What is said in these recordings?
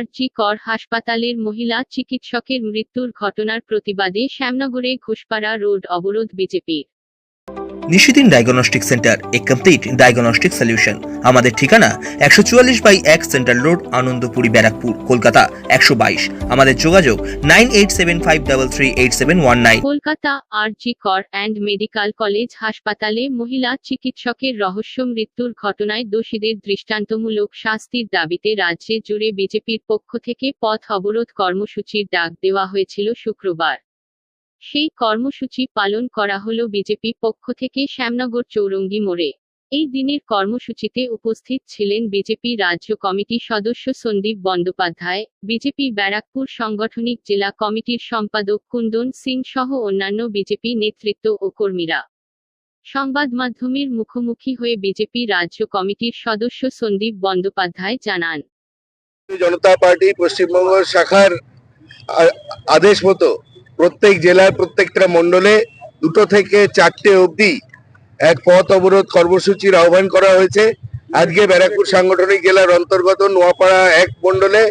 আরজি কর হাসপাতালের মহিলা চিকিৎসকের মৃত্যুর ঘটনার প্রতিবাদে শ্যামনগরে ঘুষপাড়া রোড অবরোধ বিজেপির। নিশিদিন ডায়াগনস্টিক সেন্টার এ কমপ্লিট ডায়াগনস্টিক সলিউশন আমাদের ঠিকানা একশো চুয়াল্লিশ বাই এক সেন্ট্রাল রোড আনন্দপুরি, ব্যারাকপুর, কলকাতা একশো বাইশ। আমাদের যোগাযোগ nine eight seven five double three eight seven one nine. Kolkata RG Kar and medical college হাসপাতালে মহিলা চিকিৎসকের রহস্য মৃত্যুর ঘটনায় দোষীদের দৃষ্টান্তমূলক শাস্তির দাবিতে রাজ্যে জুড়ে বিজেপির পক্ষ থেকে পথ অবরোধ কর্মসূচির ডাক দেওয়া হয়েছিল শুক্রবার। সেই কর্মসূচি পালন করা হলো বিজেপি পক্ষ থেকে শ্যামনগর চৌরঙ্গি মোড়ে। এই দিনের কর্মসূচিতে উপস্থিত ছিলেন বিজেপি রাজ্য কমিটি সদস্য সন্দীপ বন্দ্যোপাধ্যায়, বিজেপি ব্যারাকপুর সাংগঠনিক জেলা কমিটির সম্পাদক কুন্দন সিং সহ অন্যান্য বিজেপি নেতৃত্ব ও কর্মীরা। সংবাদ মাধ্যমের মুখোমুখি হয়ে বিজেপি রাজ্য কমিটির সদস্য সন্দীপ বন্দ্যোপাধ্যায় জানান। জনতা পার্টি পশ্চিমবঙ্গ শাখার আদেশ মতো প্রত্যেক জেলার প্রত্যেকটা মণ্ডলে দুটো থেকে চারটে অবধি এক পথ অবরোধ কর্মসূচির আহ্বান করা হয়েছে। আজকে ব্যারাকপুর সাংগঠনিক জেলার অন্তর্গত নোয়াপাড়া এক মণ্ডলে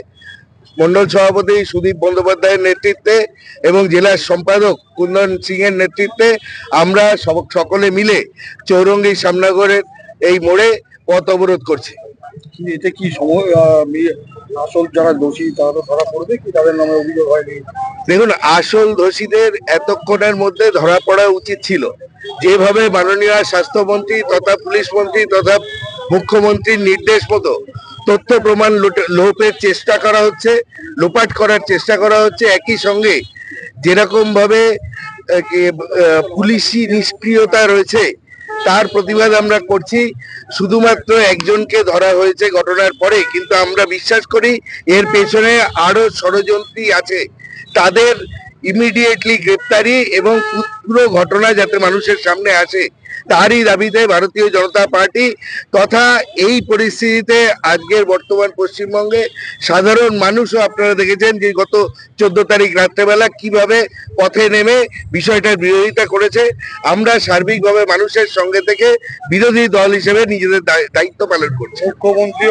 মণ্ডল সভাপতি সুদীপ বন্দ্যোপাধ্যায়ের নেতৃত্বে এবং জেলার সম্পাদক কুন্দন সিং এর নেতৃত্বে আমরা সকলে মিলে চৌরঙ্গী সামনাগরের এই মোড়ে পথ অবরোধ করছি। এতে কি সময় আসল যারা দোষী, তারা তো ধরা পড়বে কি? তাদের নামে অভিযোগ হয়নি। দেখুন আসল দোষীদের এতক্ষণের মধ্যে ধরা পড়া উচিত ছিল। যেভাবে মাননীয় স্বাস্থ্যমন্ত্রী তথা পুলিশ মন্ত্রী তথা মুখ্যমন্ত্রীর নির্দেশ মতো তথ্য প্রমাণ লোপের চেষ্টা করা হচ্ছে লোপাট করার চেষ্টা করা হচ্ছে। একই সঙ্গে যেরকম ভাবে আহ, কি, আহ, পুলিশি নিষ্ক্রিয়তা রয়েছে তার প্রতিবাদ আমরা করছি। শুধুমাত্র একজনকে ধরা হয়েছে ঘটনার পরে কিন্তু আমরা বিশ্বাস করি এর পেছনে আরও ষড়যন্ত্রী আছে। তাদের ইমিডিয়েটলি গ্রেপ্তারি এবং পুরো ঘটনা যাতে মানুষের সামনে আসে তারই দাবিতে ভারতীয় জনতা পার্টি তথা এই পরিস্থিতিতে আজকের বর্তমান পশ্চিমবঙ্গে সাধারণ মানুষও আপনারা দেখেছেন যে গত চোদ্দ তারিখ রাত্রেবেলা কীভাবে পথে নেমে বিষয়টার বিরোধিতা করেছে। আমরা সার্বিকভাবে মানুষের সঙ্গে থেকে বিরোধী দল হিসেবে নিজেদের দায়- দায়িত্ব পালন করছি। মুখ্যমন্ত্রী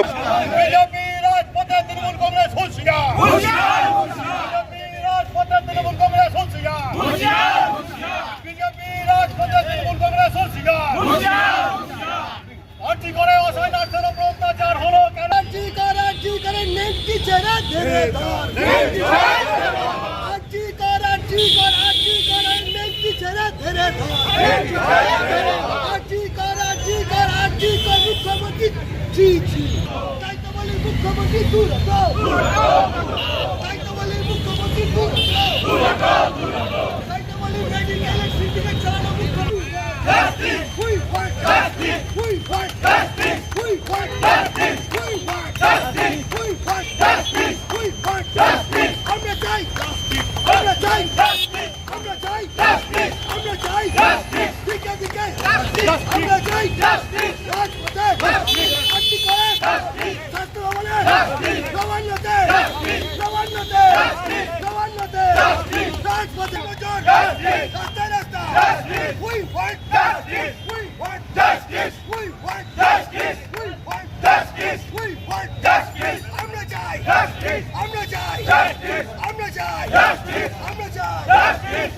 মুখ্যমন্ত্রী জি তাই তো বলি মুখ্যমন্ত্রী দূর তাই তো বলি মুখ্যমন্ত্রী দূর তাই তো বলি মেডিকেলের সিন্ডিকেট want justice! আমরা চাই! আমরা চাই